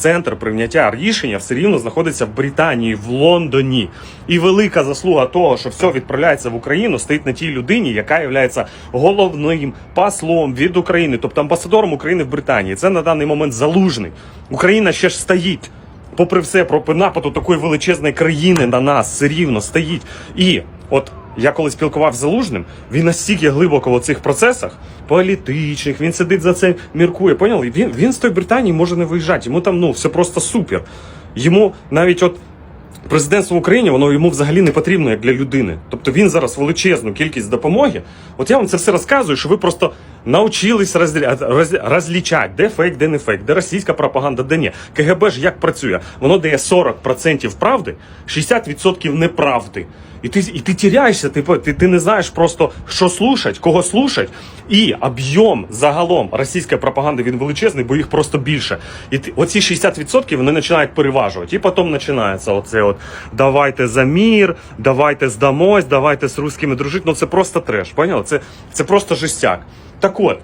центр прийняття рішення все рівно знаходиться в Британії, в Лондоні. І велика заслуга того, що все відправляється в Україну, стоїть на тій людині, яка є головним послом від України, тобто амбасадором України в Британії. Це на даний момент залужний. Україна ще ж стоїть. Попри все, проти нападу такої величезної країни на нас все рівно стоїть. І от я коли спілкував з Залужним, він настільки глибоко в цих процесах політичних, він сидить за це, міркує. Поняли? Він, він з тої Британії може не виїжджати. Йому там ну все просто супер. Йому навіть от. Президентство в Україні воно йому взагалі не потрібно як для людини. Тобто він зараз величезну кількість допомоги. От я вам це все розказую, що ви просто навчились розрі... роз... розлічати, де фейк, де не фейк, де російська пропаганда, де ні. КГБ ж як працює? Воно дає 40% правди, 60% неправди. І ти, і ти тіряєшся, ти, ти, ти не знаєш просто, що слушать, кого слушать. І об'єм загалом російської пропаганди він величезний, бо їх просто більше. І ти, оці 60% вони починають переважувати. І потім починається оце от давайте за мір, давайте здамось, давайте з русскими дружити. Ну це просто треш. Поняли? Це, це просто жестяк. Так от.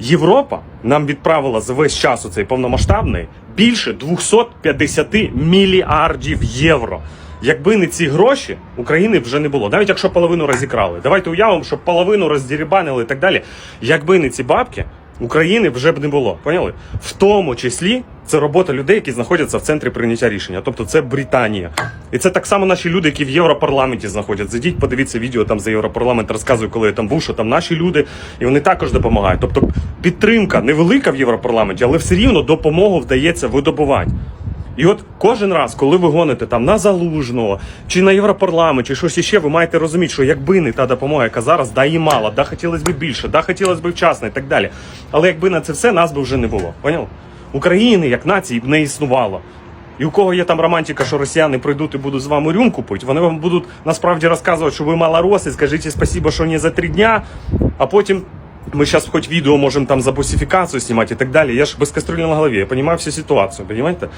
Європа нам відправила за весь час у цей повномасштабний більше 250 мільярдів євро. Якби не ці гроші, України вже не було. Навіть якщо половину розікрали. Давайте уявимо, що половину роздірібанили і так далі. Якби не ці бабки, України вже б не було. Поняли? В тому числі це робота людей, які знаходяться в центрі прийняття рішення. Тобто це Британія. І це так само наші люди, які в Європарламенті знаходяться. Зайдіть, подивіться відео там за Європарламент, розказую, коли я там був, що там наші люди, і вони також допомагають. Тобто підтримка невелика в Європарламенті, але все рівно допомогу вдається видобувати. І от кожен раз, коли ви гоните там на залужного чи на Європарламент, чи щось іще, ви маєте розуміти, що якби не та допомога, яка зараз да і мало, да хотілося б більше, да хотілося б вчасно і так далі. Але якби на це все, нас би вже не було. Поняв? України як нації б не існувало. І у кого є там романтика, що росіяни прийдуть і будуть з вами рюмку пити, вони вам будуть насправді розказувати, що ви малороси, скажіть спасибо, що не за три дня, а потім. Мы сейчас хоть видео можем там за босификацию снимать и так далее. Я ж без кастрюлі на голові, я понимаю всю ситуацію, понимаете?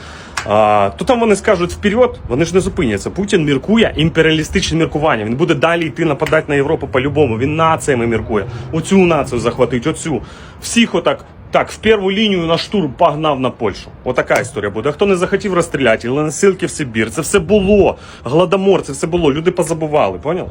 А, то там вони скажуть вперед, вони ж не зупиняться. Путін міркує імперіалістичне міркування. Він буде далі йти нападати на Європу по-любому. Він націями міркує. Оцю націю захватить, оцю. Всіх отак. Так, в першу лінію на штурм погнав на Польщу. Отака історія буде. Хто не захотів розстріляти, але насилки в Сибір. Це все було. Гладомор, це все було. Люди позабували, поняли?